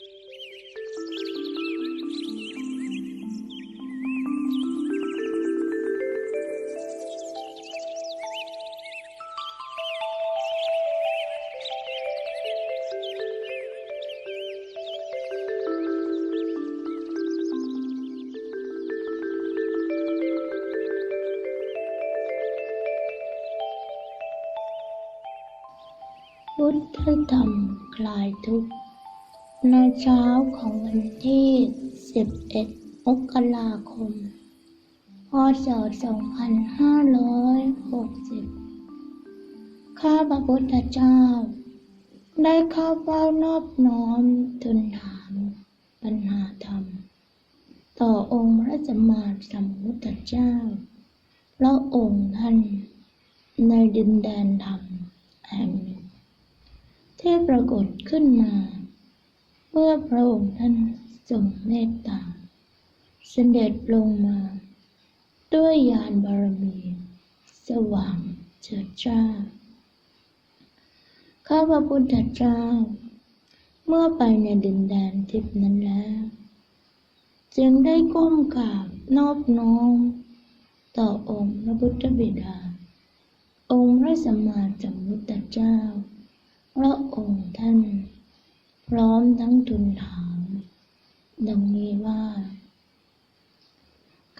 พุทธธร ในเช้าของวันที่ 11 มกราคม พศ 2560 ข้าพระพุทธเจ้า ได้เข้าเฝ้านอบน้อมทูลถามปัญหาธรรม ต่อองค์พระสัมมาสัมพุทธเจ้าพระองค์ท่านในดินแดนธรรมแห่งหนึ่งที่ปรากฏขึ้นมา เมื่อพระองค์ท่านทรงเมตตาเสด็จลงมา ด้วยญาณบารมี สว่างเจิดจ้า ข้าพระพุทธเจ้า เมื่อไปในดินแดนทิพนั้นแล้ว จึงได้ก้มกราบนอบน้อมต่อองค์พระพุทธบิดา องค์พระสัมมาสัมพุทธเจ้าพระองค์ท่าน พร้อมทั้งทูลถาม ดังนี้ว่า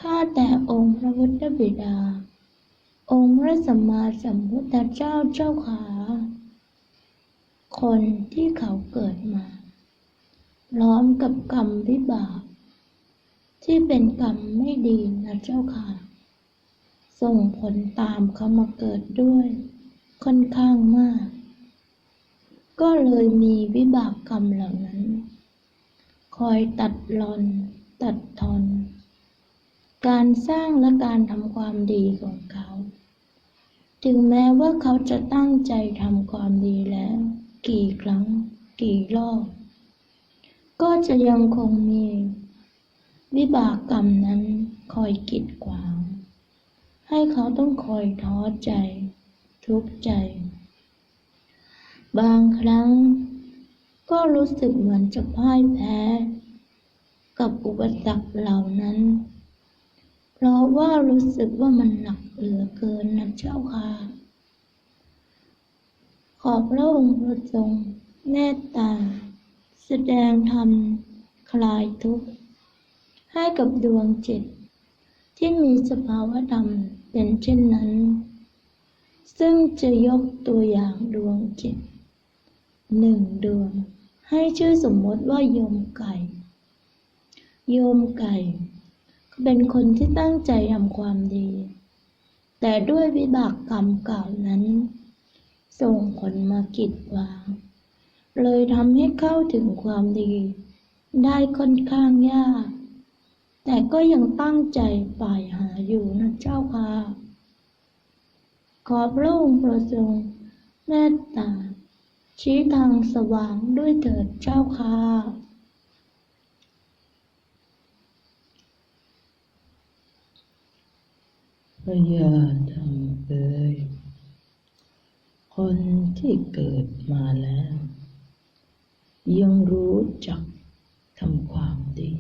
ข้าแต่องค์พระพุทธบิดา องค์พระสัมมาสัมพุทธเจ้าเจ้าขา คนที่เขาเกิดมา พร้อมกับกรรมวิบาก ที่เป็นกรรมไม่ดีนะเจ้าค่ะ ส่งผลตามเขามาเกิดด้วย ค่อนข้างมาก ก็เลยมีวิบากกรรมเหล่านั้น คอยตัดรอน ตัดทอน การสร้างและการทำความดีของเขา ถึงแม้ว่าเขาจะตั้งใจทำความดีแล้ว กี่ครั้ง กี่รอบ ก็จะยังคงมี วิบากกรรมนั้นคอยกีดขวาง ให้เขาต้องคอยท้อใจ ทุกข์ใจ บางครั้ง ก็รู้สึกเหมือนจะพ่ายแพ้ กับอุปสรรคเหล่านั้น เพราะว่ารู้สึกว่ามันหนักเหลือเกินนะเจ้าค่ะ ขอพระองค์ประทรงเมตตา แสดงธรรมคลายทุกข์ ให้กับดวงจิต ที่มีสภาวะธรรมเป็นเช่นนั้น ซึ่งจะยกตัวอย่างดวงจิต หนึ่งดวง ให้ชื่อสมมติว่าโยมไก่ โยมไก่เป็นคนที่ตั้งใจทำความดี แต่ด้วยวิบากกรรมเก่านั้น ส่งผลมากีดวาง เลยทำให้เข้าถึงความดี ได้ค่อนข้างยาก แต่ก็ยังตั้งใจฝ่ายหาอยู่นะเจ้าค่ะ ขอพระองค์ประทรงเมตตา ชี้ทางสว่างด้วยเถิดเจ้าค่ะพระยาธรรมเอ่ยคนที่เกิดมาแล้ว ยังรู้จักทำความดี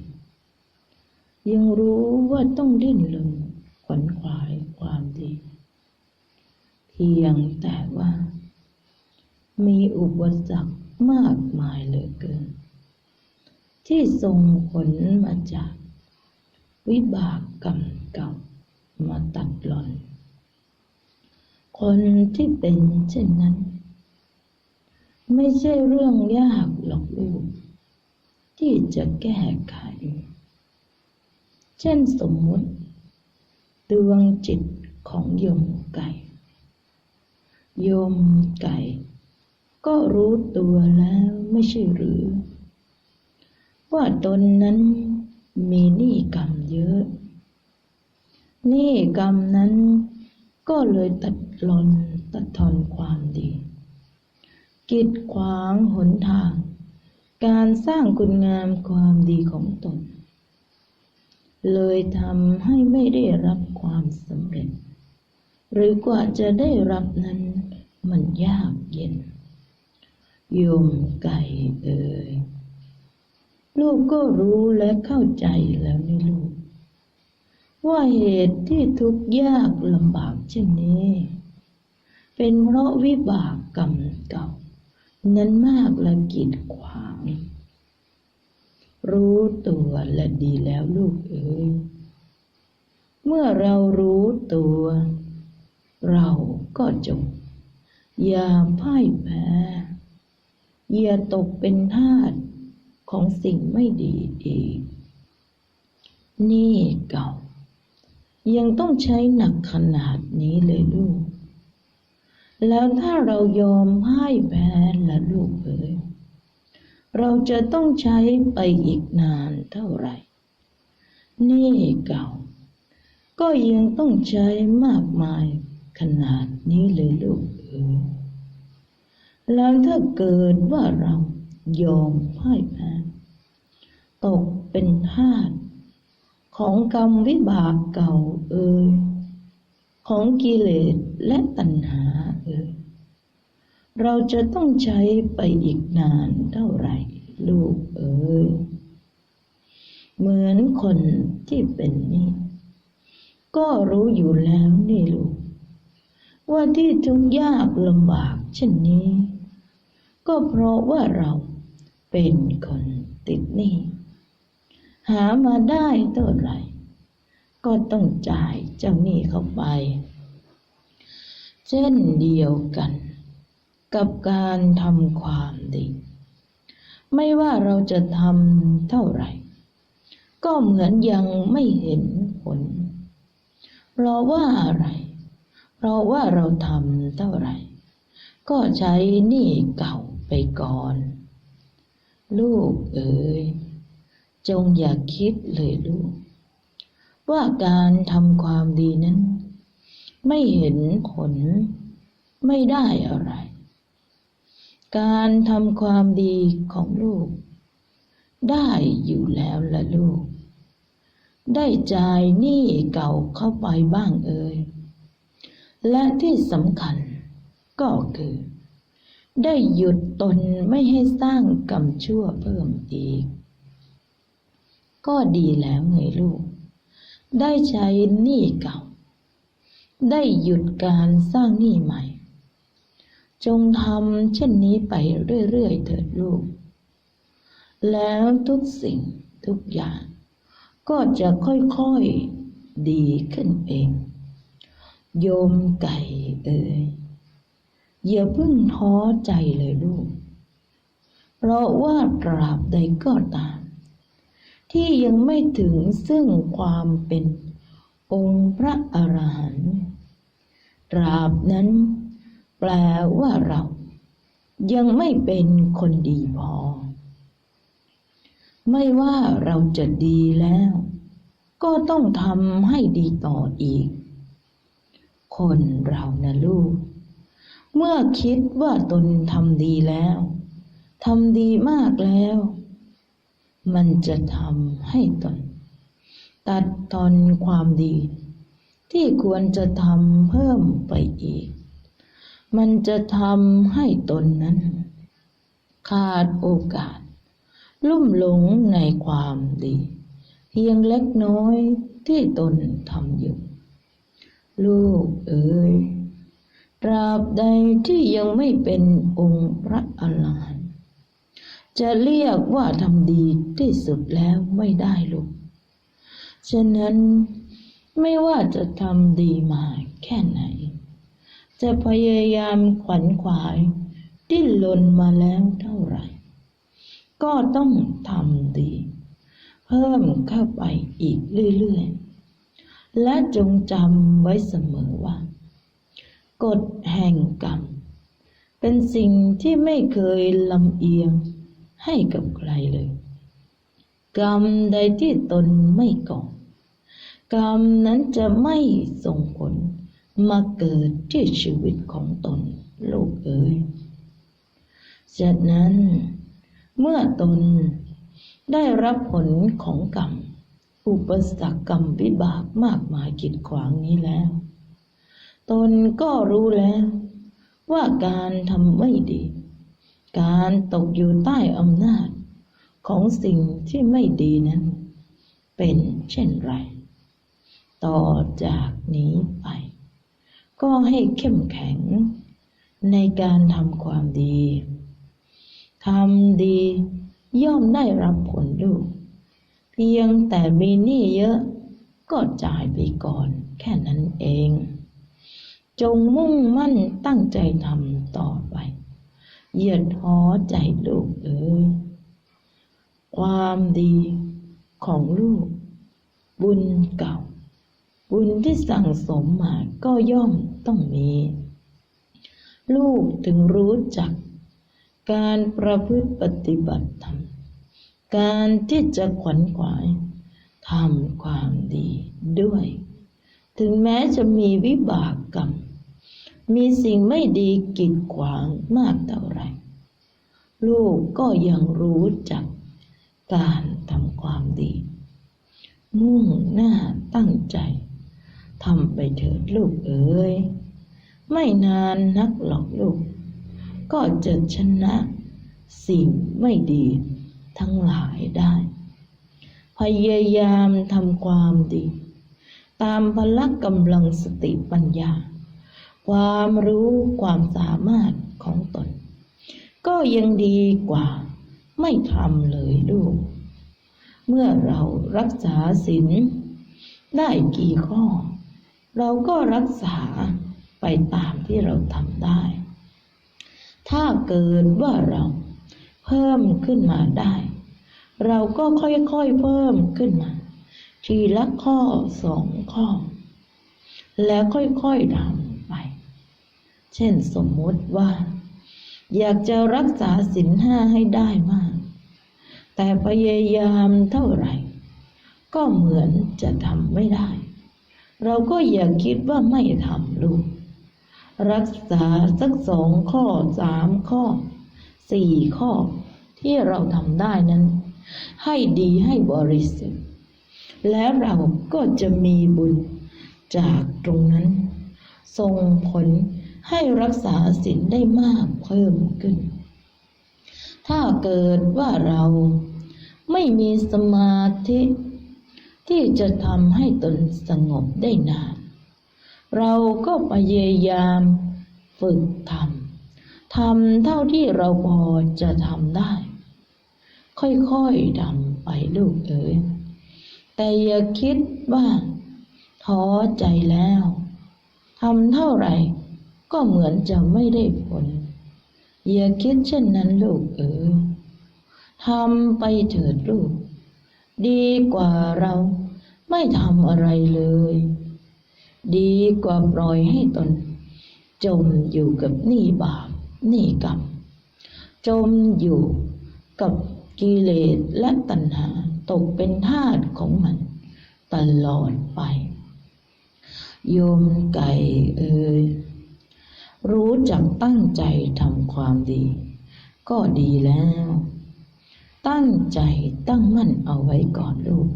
ยังรู้ว่าต้องดิ้นรนขวนขวายความดี เพียงแต่ว่า มีอุปสรรคมากมายเหลือเกิน ที่ส่งผลมาจาก วิบากกรรมเก่ามาตัดหล่อน คนที่เป็นเช่นนั้น ไม่ใช่เรื่องยากหรอกลูกที่จะแก้ไข เช่นสมมุติ ดวงจิตของโยมไก่ โยมไก่ ก็รู้ตัวแล้วไม่ใช่หรือ ว่าตนนั้นมีหนี้กรรมเยอะหนี่กรรมนั้นก็เลยตัดหลอนตัดทอนความดี กีดขวางหนทาง การสร้างคุณงามความดีของตน เลยทำให้ไม่ได้รับความสำเร็จ หรือกว่าจะได้รับนั้นมันยากเย็น โยมไก่เอ่ยลูกก็รู้และเข้าใจแล้วนี่ลูก ว่าเหตุที่ทุกข์ยากลำบากเช่นนี้ เป็นเพราะวิบากกรรมเก่า นั้นมากและกีดขวาง รู้ตัวและดีแล้วลูกเอ๋ยเมื่อเรารู้ตัว เราก็จงอย่าพ่ายแพ้ อย่าตกเป็นทาสของสิ่งไม่ดีอีก นี่เก่า ยังต้องใช้หนักขนาดนี้เลยลูก แล้วถ้าเรายอมพ่ายแพ้ละลูกเอ๋ยเราจะต้องใช้ไปอีกนานเท่าไหร่ นี่เก่า ก็ยังต้องใช้มากมายขนาดนี้เลยลูกเอ๋ย แล้วถ้าเกิดว่าเรายอมพ่ายแพ้ตกเป็นทาสของกรรมวิบากเก่าเอ่ยของกิเลสและตัณหาเอ่ยเราจะต้องใช้ไปอีกนานเท่าไหร่ลูกเอ๋ยเหมือนคนที่เป็นนี่ ก็รู้อยู่แล้วนี่ลูก ว่าที่ทุกข์ยากลำบากเช่นนี้ ก็เพราะว่าเราเป็นคนติดหนี้หามาได้เท่าไหร่ ก็ต้องจ่ายเจ้าหนี้เข้าไป เช่นเดียวกัน กับการทำความดี ไม่ว่าเราจะทำเท่าไหร่ ก็เหมือนยังไม่เห็นผล เพราะว่าอะไร เพราะว่าเราทำเท่าไหร่ ก็ใช้หนี้เก่า ไปก่อน ลูกเอ๋ยจงอย่าคิดเลยลูก ว่าการทำความดีนั้น ไม่เห็นผลไม่ได้อะไร การทำความดีของลูก ได้อยู่แล้วละลูก ได้จ่ายหนี้เก่าเข้าไปบ้างเอ่ยและที่สำคัญก็คือ ได้หยุดตนไม่ให้สร้างกรรมชั่วเพิ่มอีก ก็ดีแล้วไงลูก ได้ใช้หนี้เก่า ได้หยุดการสร้างหนี้ใหม่ จงทำเช่นนี้ไปเรื่อยๆเถิดลูก แล้วทุกสิ่งทุกอย่าง ก็จะค่อยๆดีขึ้นเอง โยมไก่เอ่ย อย่าเพิ่งท้อใจเลยลูก เพราะว่าตราบใดก็ตาม ที่ยังไม่ถึงซึ่งความเป็นองค์พระอรหันต์ตราบนั้น แปลว่าเรายังไม่เป็นคนดีพอ ไม่ว่าเราจะดีแล้ว ก็ต้องทำให้ดีต่ออีก คนเรานะลูก เมื่อคิดว่าตนทำดีแล้วทำดีมากแล้ว มันจะทำให้ตน ตัดทอนความดี ที่ควรจะทำเพิ่มไปอีก มันจะทำให้ตนนั้น ขาดโอกาส ลุ่มหลงในความดี เพียงเล็กน้อยที่ตนทำอยู่ ลูกเอ๋ย ตราบใดที่ยังไม่เป็นองค์พระอรหันต์จะเรียกว่าทำดีที่สุดแล้วไม่ได้ลูกฉะนั้นไม่ว่าจะทำดีมาแค่ไหน จะพยายามขวัญขวายดิ้นรนมาแล้วเท่าไหร่ ก็ต้องทำดี เพิ่มเข้าไปอีกเรื่อย ๆ และจงจำไว้เสมอว่า กฎแห่งกรรม เป็นสิ่งที่ไม่เคยลำเอียงให้กับใครเลย กรรมใดที่ตนไม่ก่อกรรมนั้นจะไม่ส่งผลมาเกิดที่ชีวิตของตนลูกเอ๋ยจากนั้นเมื่อตนได้รับผลของกรรม อุปสรรคกรรมวิบากมากมายกีดขวางนี้แล้ว ตนก็รู้แล้ว ว่าการทำไม่ดี การตกอยู่ใต้อำนาจของสิ่งที่ไม่ดีนั้น เป็นเช่นไร ต่อจากนี้ไป ก็ให้เข้มแข็งในการทำความดี ทำดีย่อมได้รับผลลูเพียงแต่มีหนี้เยอะก็จ่ายไปก่อนแค่นั้นเอง จงมุ่งมั่นตั้งใจทำต่อไปอย่าท้อใจลูกเอ๋ยความดีของลูก บุญเก่า บุญที่สั่งสมมาก็ย่อมต้องมี ลูกถึงรู้จัก การประพฤติปฏิบัติธรรมการที่จะขวัญขวายทำความดีด้วย ถึงแม้จะมีวิบากกรรม มีสิ่งไม่ดีกีดขวางมากเท่าไรลูกก็ยังรู้จักการทำความดี มุ่งหน้าตั้งใจทำไปเถิดลูกเอ๋ยไม่นานนักหรอกลูก ก็จะชนะสิ่งไม่ดีทั้งหลายได้ พยายามทำความดี ตามพละกำลังสติปัญญา ความรู้ความสามารถของตน ก็ยังดีกว่าไม่ทำเลยลูก เมื่อเรารักษาศีลได้กี่ข้อ เราก็รักษาไปตามที่เราทำได้ ถ้าเกิดว่าเราเพิ่มขึ้นมาได้ เราก็ค่อยๆเพิ่มขึ้นมา ทีละข้อสองข้อ แล้วค่อยๆทำ เช่นสมมติว่า อยากจะรักษาศีลห้าให้ได้มาก แต่พยายามเท่าไหร่ ก็เหมือนจะทำไม่ได้ เราก็อย่าคิดว่าไม่ทำลูก รักษาสักสองข้อสามข้อสี่ข้อที่เราทำได้นั้น ให้ดีให้บริสุทธิ์แล้วเราก็จะมีบุญจากตรงนั้นส่งผล ให้รักษาศีลได้มากเพิ่มขึ้น ถ้าเกิดว่าเราไม่มีสมาธิ ที่จะทำให้ตนสงบได้นาน เราก็พยายามฝึกทำทำเท่าที่เราพอจะทำได้ ค่อยๆทำไปลูกเอ๋ยแต่อย่าคิดว่าท้อใจแล้วทำเท่าไหร่ ก็เหมือนจะไม่ได้ผล อย่าคิดเช่นนั้นลูกเอ๋ยทำไปเถิดลูก ดีกว่าเราไม่ทำอะไรเลย ดีกว่าปล่อยให้ตน จมอยู่กับหนี้บาปหนี้กรรม จมอยู่กับกิเลสและตัณหาตกเป็นทาสของมัน ตลอดไป โยมไก่เอ่ย รู้จักตั้งใจทำความดี ก็ดีแล้ว ตั้งใจตั้งมั่นเอาไว้ก่อนลูก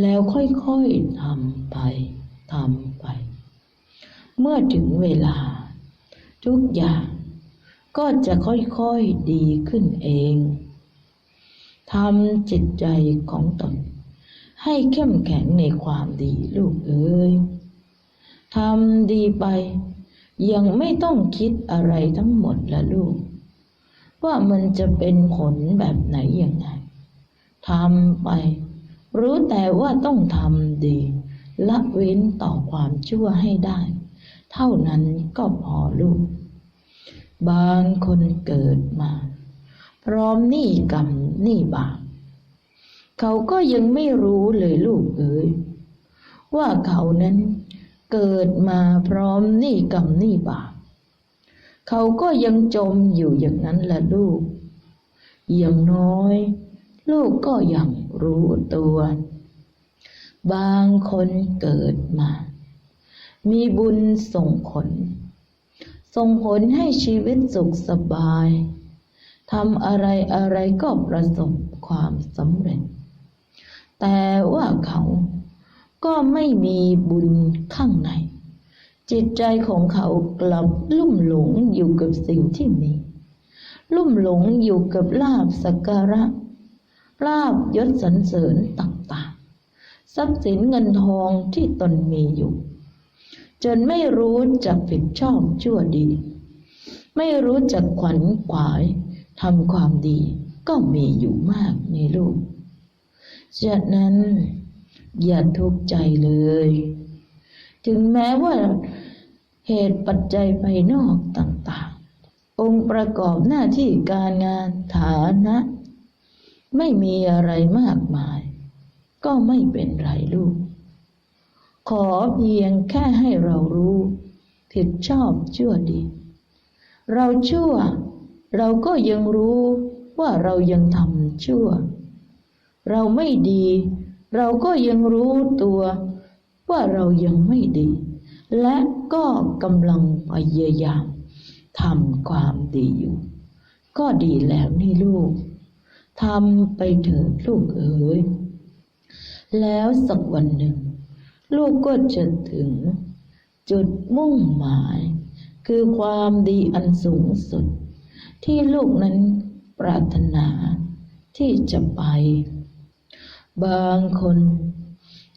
แล้วค่อยๆทำไปทำไป เมื่อถึงเวลา ทุกอย่างก็จะค่อยๆดีขึ้นเองทำจิตใจของตน ให้เข้มแข็งในความดีลูกเอ้ยทำดีไป ยังไม่ต้องคิดอะไรทั้งหมดละลูก ว่ามันจะเป็นผลแบบไหนยังไงทำไป รู้แต่ว่าต้องทำดี ละเว้นต่อความชั่วให้ได้ เท่านั้นก็พอลูก บางคนเกิดมา พร้อมหนี้กรรมหนี้บาปเขาก็ยังไม่รู้เลยลูกเอ๋ยว่าเขานั้น เกิดมาพร้อมหนี้กรรมหนี้บาปเขาก็ยังจมอยู่อย่างนั้นละลูก อย่างน้อย ลูกก็ยังรู้ตัว บางคนเกิดมา มีบุญส่งผล ส่งผลให้ชีวิตสุขสบายทำอะไรอะไรก็ประสบความสำเร็จ แต่ว่าเขา ก็ไม่มีบุญข้างใน จิตใจของเขากลับลุ่มหลงอยู่กับสิ่งที่มี ลุ่มหลงอยู่กับลาบสักการะลาบยศสรรเสริญต่างๆ ทรัพย์สินเงินทองที่ตนมีอยู่ จนไม่รู้จักผิดชอบชั่วดี ไม่รู้จักขวัญขวายทำความดีก็มีอยู่มากในโลกฉะนั้น อย่าทุกข์ใจเลย ถึงแม้ว่าเหตุปัจจัยภายนอกต่างๆ องค์ประกอบหน้าที่การงานฐานะ ไม่มีอะไรมากมาย ก็ไม่เป็นไรลูก ขอเพียงแค่ให้เรารู้ ผิดชอบชั่วดี เราชั่ว เราก็ยังรู้ว่าเรายังทำชั่ว เราไม่ดี เราก็ยังรู้ตัวว่าเรายังไม่ดี และก็กำลังพยายามทำความดีอยู่ ก็ดีแล้วนี่ลูกทำไปเถิดลูกเอ๋ยแล้วสักวันหนึ่ง ลูกก็จะถึง จุดมุ่งหมาย คือความดีอันสูงสุด ที่ลูกนั้นปรารถนาที่จะไป บางคน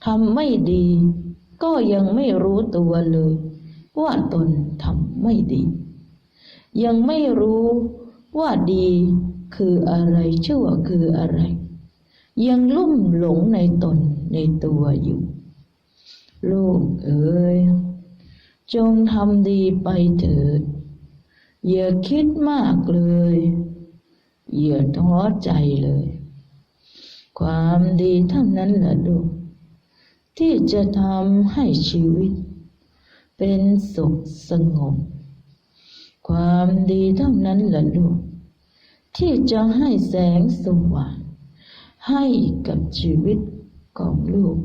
ทำไม่ดี ก็ยังไม่รู้ตัวเลย ว่าตนทำไม่ดี ยังไม่รู้ว่าดีคืออะไรชั่วคืออะไร ยังลุ่มหลงในตนในตัวอยู่ ลูกเอ๋ยจงทำดีไปเถิด อย่าคิดมากเลย อย่าท้อใจเลย ความดีเท่านั้นแหละลูกที่จะทำให้ชีวิต เป็นสุขสงบ ความดีเท่านั้นแหละลูกที่จะให้แสงสว่างให้กับชีวิตของลูก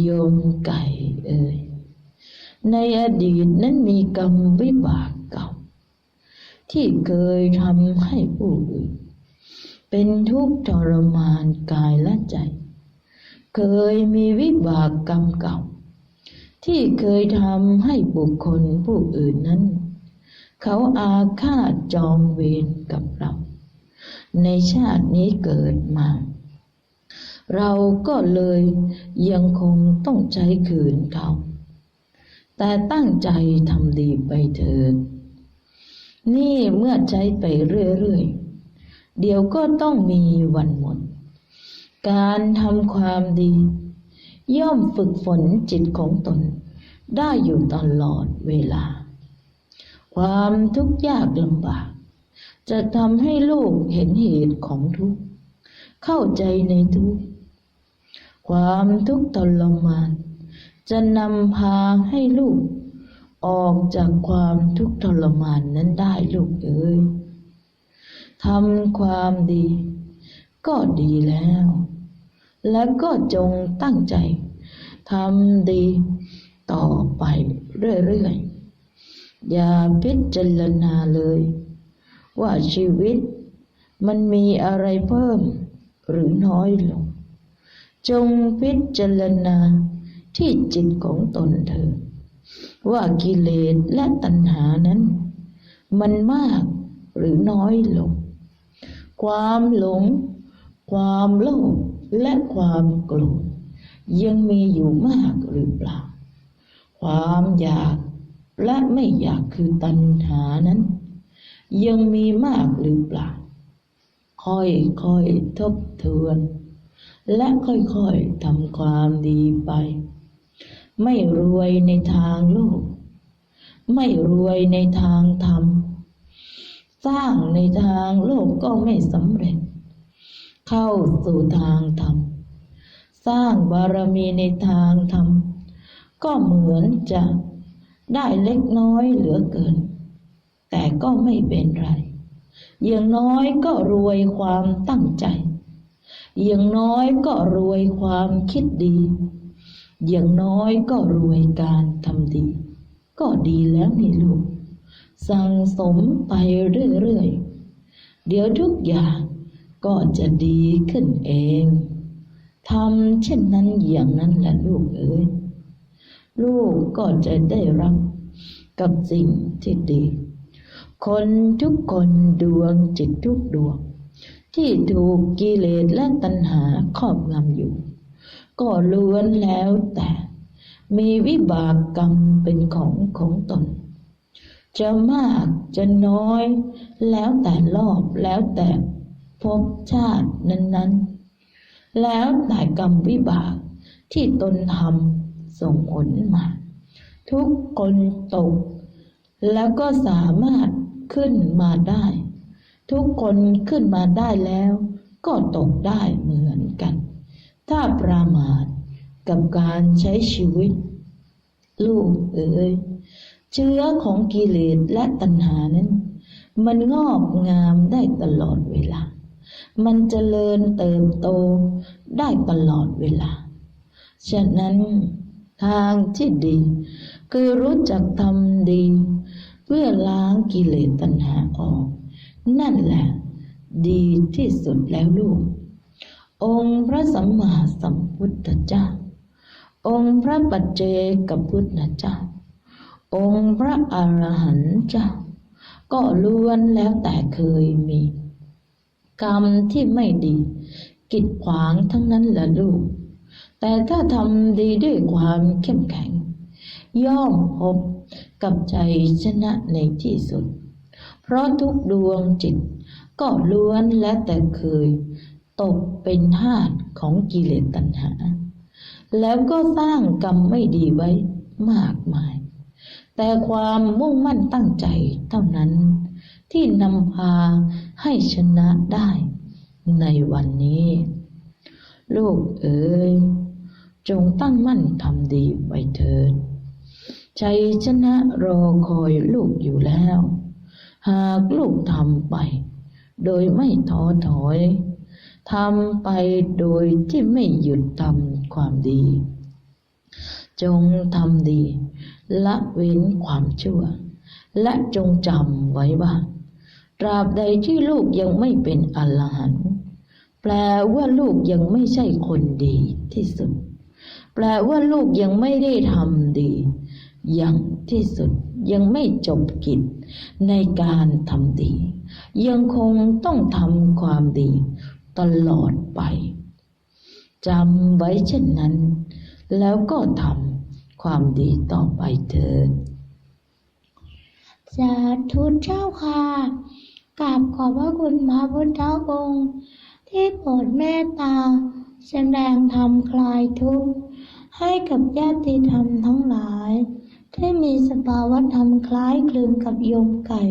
โยมไก่เอ่ยในอดีตนั้นมีกรรมวิบากเก่าที่เคยทำให้ผู้อื่น เป็นทุกข์ทรมานกายและใจ เคยมีวิบากกรรมเก่า ที่เคยทำให้บุคคลผู้อื่นนั้น เขาอาฆาตจองเวรกับเรา ในชาตินี้เกิดมา เราก็เลยยังคงต้องใช้คืนเขา แต่ตั้งใจทำดีไปเถิดนี่เมื่อใช้ไปเรื่อยๆ เดี๋ยวก็ต้องมีวันหมด การทำความดี ย่อมฝึกฝนจิตของตน ได้อยู่ตลอดเวลา ความทุกข์ยากลำบาก จะทำให้ลูกเห็นเหตุของทุกข์ เข้าใจในทุกข์ ความทุกข์ทรมาน จะนำพาให้ลูก ออกจากความทุกข์ทรมานนั้นได้ลูกเอ๋ย ทำความดี ก็ดีแล้ว และก็จงตั้งใจทำดีต่อไปเรื่อยๆ อย่าพิจารณาเลย ว่าชีวิตมันมีอะไรเพิ่มหรือน้อยลง จงพิจารณาที่จิตของตนเธอ ว่ากิเลสและตัณหานั้น มันมากหรือน้อยลง ความหลง ความโลภและความโกรธยังมีอยู่มากหรือเปล่า ความอยากและไม่อยากคือตัณหานั้น ยังมีมากหรือเปล่า ค่อยๆทบทวน และค่อยๆทำความดีไป ไม่รวยในทางโลก ไม่รวยในทางธรรม สร้างในทางโลกก็ไม่สำเร็จ เข้าสู่ทางธรรม สร้างบารมีในทางธรรม ก็เหมือนจะได้เล็กน้อยเหลือเกิน แต่ก็ไม่เป็นไร อย่างน้อยก็รวยความตั้งใจ อย่างน้อยก็รวยความคิดดี อย่างน้อยก็รวยการทำดี ก็ดีแล้วนี่ลูก สั่งสมไปเรื่อยๆ เดี๋ยวทุกอย่างก็จะดีขึ้นเองทำเช่นนั้นอย่างนั้นแหละลูกเอ๋ยลูกก็จะได้รับกับสิ่งที่ดี คนทุกคนดวงจิตทุกดวง ที่ถูกกิเลสและตัณหาครอบงำอยู่ ก็ล้วนแล้วแต่ มีวิบากกรรมเป็นของของตน จะมากจะน้อย แล้วแต่รอบแล้วแต่ภพชาตินั้น ๆ แล้วแต่กรรมวิบากที่ตนทำส่งผลมา ทุกคนตก แล้วก็สามารถขึ้นมาได้ ทุกคนขึ้นมาได้แล้ว ก็ตกได้เหมือนกัน ถ้าประมาทกับการใช้ชีวิต ลูกเอ๋ย เชื้อของกิเลสและตัณหานั้น มันงอกงามได้ตลอดเวลา มันเจริญเติบโตได้ตลอดเวลา ฉะนั้นทางที่ดี คือรู้จักทำดี เพื่อล้างกิเลสตัณหาออก นั่นแหละ ดีที่สุดแล้วลูก องค์พระสัมมาสัมพุทธเจ้า องค์พระปัจเจกพุทธเจ้า องค์พระอรหันต์เจ้า ก็ล้วนแล้วแต่เคยมี กรรมที่ไม่ดี กิดขวางทั้งนั้นละลูก แต่ถ้าทำดีด้วยความเข้มแข็ง ย่อมพบกับใจชนะในที่สุด เพราะทุกดวงจิต ก็ล้วนและแต่เคย ตกเป็นทาสของกิเลสตัณหา แล้วก็สร้างกรรมไม่ดีไว้มากมาย แต่ความมุ่งมั่นตั้งใจเท่านั้น ที่นำพาให้ชนะได้ในวันนี้ ลูกเอ๋ยจงตั้งมั่นทำดีไว้เถิดใจชนะรอคอยลูกอยู่แล้ว หากลูกทำไป โดยไม่ท้อถอยทำไปโดยที่ไม่หยุดทำความดี จงทำดี ละเว้นความชั่ว และจงจำไว้ว่า ตราบใดที่ลูกยังไม่เป็นอรหันต์แปลว่าลูกยังไม่ใช่คนดีที่สุด แปลว่าลูกยังไม่ได้ทำดี อย่างที่สุดยังไม่จบกิจในการทำดี ยังคงต้องทำความดีตลอดไปจำไว้เช่นนั้น แล้วก็ทำ ความดีต่อไปเถิดสาธุเจ้าค่ะกราบขอบพระคุณพระพุทธองค์ ที่โปรดเมตตา แสดงธรรมคลายทุกข์ให้กับญาติธรรมทั้งหลาย ที่มีสภาวะธรรมคล้ายคลึงกับโยมไก่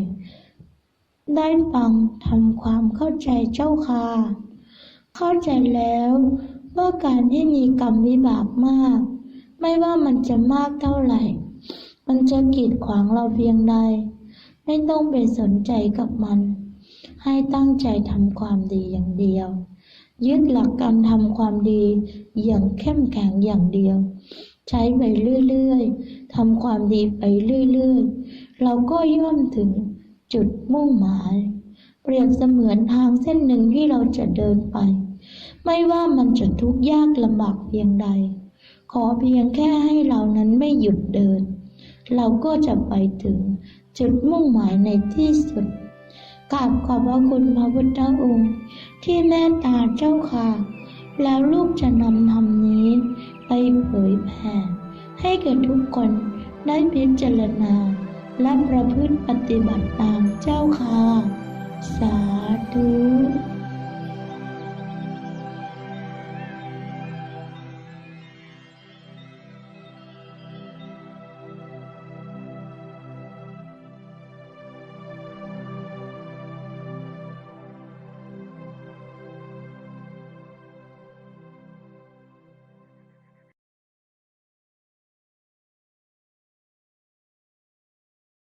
ได้ฟังทำความเข้าใจเจ้าค่ะเข้าใจแล้วว่าการที่มีกรรมวิบากมาก ไม่ว่ามันจะมากเท่าไหร่ มันจะกีดขวางเราเพียงใด ไม่ต้องไปสนใจกับมัน ให้ตั้งใจทำความดีอย่างเดียว ยึดหลักการทำความดีอย่างเข้มแข็งอย่างเดียว ใช้ไปเรื่อยๆทำความดีไปเรื่อยๆ เราก็ย่อมถึงจุดมุ่งหมาย เปรียบเสมือนทางเส้นหนึ่งที่เราจะเดินไป ไม่ว่ามันจะทุกข์ยากลำบากเพียงใด ขอเพียงแค่ให้เรานั้นไม่หยุดเดิน เราก็จะไปถึงจุดมุ่งหมายในที่สุดกราบขอบพระคุณพระพุทธองค์ ที่เมตตาเจ้าค่ะ แล้วลูกจะนำธรรมนี้ ไปเผยแผ่ให้กับทุกคนได้พิจารณา และประพฤติปฏิบัติตามเจ้าค่ะ สาธุ